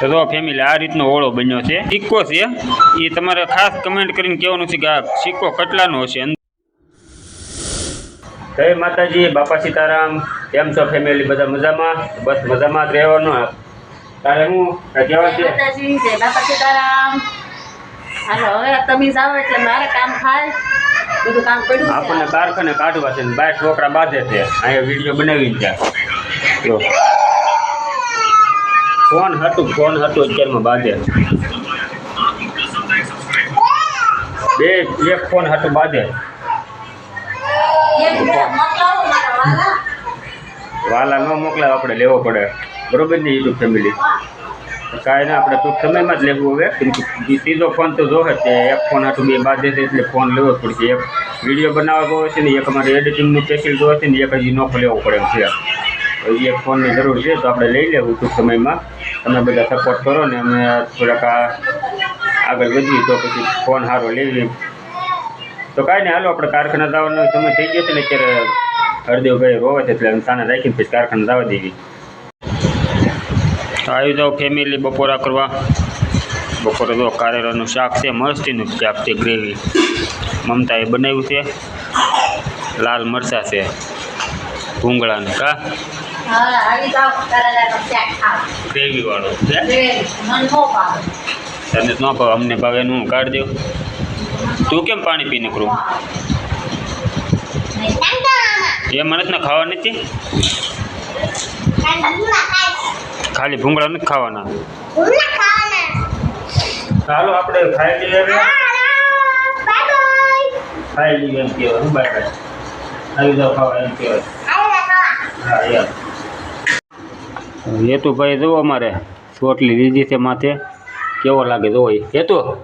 તો જો ફેમિલી આ રીતનો ઓળો બન્યો છે. સિક્કો છે. એ તમારે ખાસ કમેન્ટ કરીને કહેવાનું છે કે આ સિક્કો કેટલાનો હશે. જય માતાજી બાપા સીતારામ. કેમ છો ફેમિલી બધા મજામાં? બસ મજામાં જ રહેવાનું. તારે હું કહેવા છે? જય બાપા સીતારામ. હાલો હવે તમે જાઓ એટલે મારે કામ થાય. બધું કામ પડ્યું આપણને કારખાને કાઢવા છે ને બાય છોકરા બાંધે છે. અહીંયા વીડિયો બનાવીને ત્યાં. જો. ફોન હતું ફોન હતું અત્યારમાં બાંધે બે એક ફોન હતું બાંધે એક બે મોકલાવો મારા વાલા. વાલા ન મોકલાવે આપણે લેવો પડે. બરોબર ને યુટ્યુબ ફેમિલી? કાંઈ ના આપણે ટૂંક સમયમાં જ લેવું હવે. કેમ કે સીધો ફોન તો જોવે જ તે એક ફોન હાટું બે બાદ છે એટલે ફોન લેવો જ પડશે. એક વીડિયો બનાવવા જોવે છે ને એક અમારે એડિટિંગનું પેશિયલ જોવે છે ને એક હજી નોખો લેવો પડે એમ છે. હજી એક ફોનની જરૂર છે, તો આપણે લઈ લેવું ટૂંક સમયમાં. તમે બધા સપોર્ટ કરો ને અમે થોડાક આગળ વધીએ તો પછી ફોન સારો લેવી તો કાંઈ નહીં, હાલો, આપણે કારખાના જવાનો સમય થઈ ગયો છે ને અત્યારે હરદેવભાઈ રોવે છે એટલે સાને રાખીને પછી કારખાના જવા દેવી. આવી જાઓ ફેમિલી બપોરા કરવા. બપોરે જો કારેલાનું શાક છે મસ્તીનું શાક છે, ગ્રેવી. મમતાએ બનાવ્યું છે. લાલ મરચાં છે. ભૂંગળાને, કા? હા આવી શાક મન નો ભાવે. તને ન ભાવે અમને ભાવે એનું હું કાઢ દઉં. તું કેમ પાણી પી નીકળું? એ મને જ ના ખાવા નથી ખાલી ભૂંગળા નથી ખાવાના. ચાલો આપણે ખાઈ લઈએ ખાઈ લઈએ એમ કહેવાય હું બાય બાય આવી જાઓ ખાવા એમ કહેવાય. હા યાર. હેતુભાઈ જુઓ અમારે. ચોટલી લીધી છે માથે. કેવો લાગે જુઓ એ? હેતુ?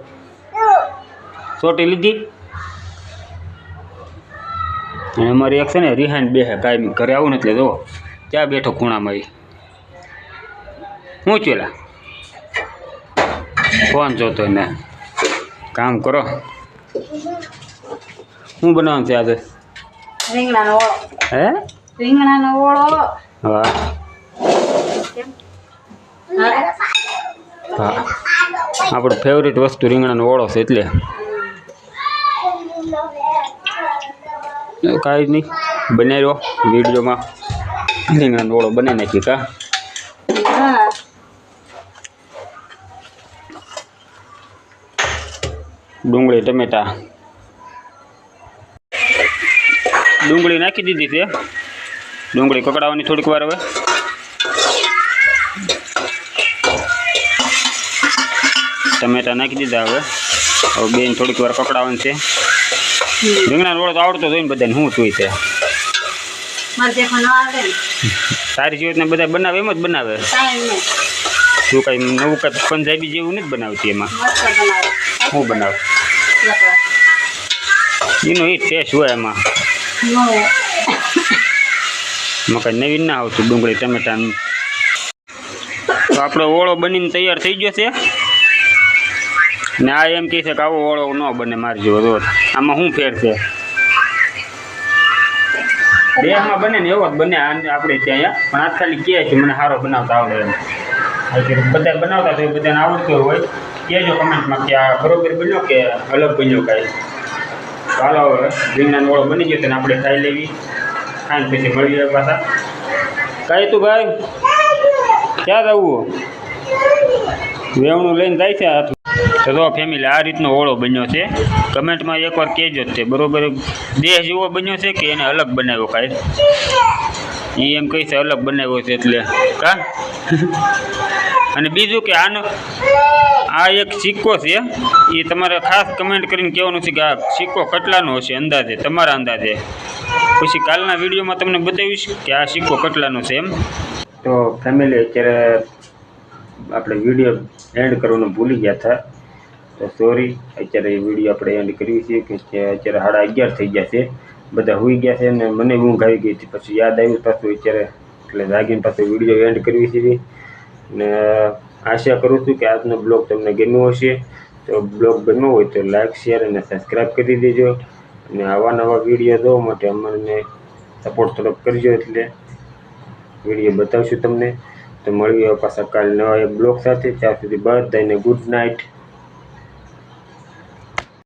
ચોટી લીધી? અને અમારી એક છે ને રિહાન બે કાંઈ ઘરે આવું ને એટલે જુઓ ક્યાં બેઠો ખૂણામાં એ? શું ચેલા? ફોન જોતો ને કામ કરો. શું બનાવવાનું છે આજે? રીંગણાનો ઓળો. હે? રીંગણાનો ઓળો. હા? હા. આપણું ફેવરિટ વસ્તુ રીંગણાનો ઓળો છે એટલે. કાંઈ નહીં. બનાવ્યો વિડીયોમાં. રીંગણાનો ઓળો બનાવી નાખી કા? ડુંગળી, ટમેટા. ડુંગળી નાખી દીધી છે. ડુંગળી કકડાવવાની થોડીક વાર હવે. ટમેટા નાખી દીધા હવે. હવે બેન થોડીક વાર પકડાવાનું છે. રીંગણાનો ઓળો તો આવડતો જોઈને બધાને શું છે? સારી દેખો ન ને બધા બનાવે એમ જ બનાવે. શું કઈ નવું કઈ પંજાબી જેવું નથી બનાવતી એમાં? હું બનાવ. એનો એ ટેસ્ટ હોય એમાં મકાઈ નવીન ના આવતું ડુંગળી ટમેટાનું. તો આપણો ઓળો બનીને તૈયાર થઈ ગયો છે. ને આ એમ કહે છે કે આવો ઓળો ન બને મારી જેવો રોજ આમાં શું ફેર છે? દેહમાં બને ને એવો જ બને આપણે ત્યાં પણ આજ ખાલી કહે છે, મને સારો બનાવતા આવડે એમ. બધા બનાવતા તો બધાને આવડતું હોય. કહેજો કમેન્ટમાં કે આ બરોબર બન્યો કે અલગ બન્યો કાંઈ. ચાલો હવે રીંગણાનો ઓળો બની ગયો તેને આપણે ખાઈ લેવી. ખાઈને પછી મળીએ પાછા. કાંઈ તું ભાઈ ક્યાં જવું? વેવણું લઈને જાય છે તો જો ફેમિલી આ રીતનો ઓળો બન્યો છે, કમેન્ટમાં એકવાર કહેજો તે, બરાબર? દેહ જેવો બન્યો છે કે એને અલગ બનાવ્યો કાંઈ? એ એમ કહીશ અલગ બનાવ્યો છે એટલે, કા? અને બીજું કે આનો, આ એક સિક્કો છે, એ તમારે ખાસ કમેન્ટ કરીને કહેવાનું છે કે આ સિક્કો કેટલાનો હશે અંદાજે, તમારા અંદાજે. પછી કાલના વિડીયોમાં તમને બતાવીશ કે આ સિક્કો કેટલાનો છે એમ. તો ફેમિલી અત્યારે આપણે વીડિયો એન્ડ કરવાનું ભૂલી ગયા હતા. તો સોરી અત્યારે એ વીડિયો આપણે એન્ડ કરીએ છીએ કે અત્યારે સાડા અગિયાર થઈ ગયા છે. બધા હોઈ ગયા છે અને મને ઊંઘ આવી ગઈ હતી. પછી યાદ આવ્યું પાછું અત્યારે, એટલે જાગીને પાછું વીડિયો એન્ડ કરવી છે. ને આશા કરું છું કે આજનો બ્લોગ તમને ગમ્યો હશે. તો બ્લોગ ગમ્યો હોય તો લાઇક શેર અને સબસ્ક્રાઈબ કરી દેજો. અને આવા નવા વીડિયો જોવા માટે અમને સપોર્ટ થોડોક કરજો એટલે વીડિયો બતાવશું તમને. તો મળીએ પાછા કાલે નવા બ્લોગ સાથે. ત્યાં સુધી બધાને ગુડ નાઇટ.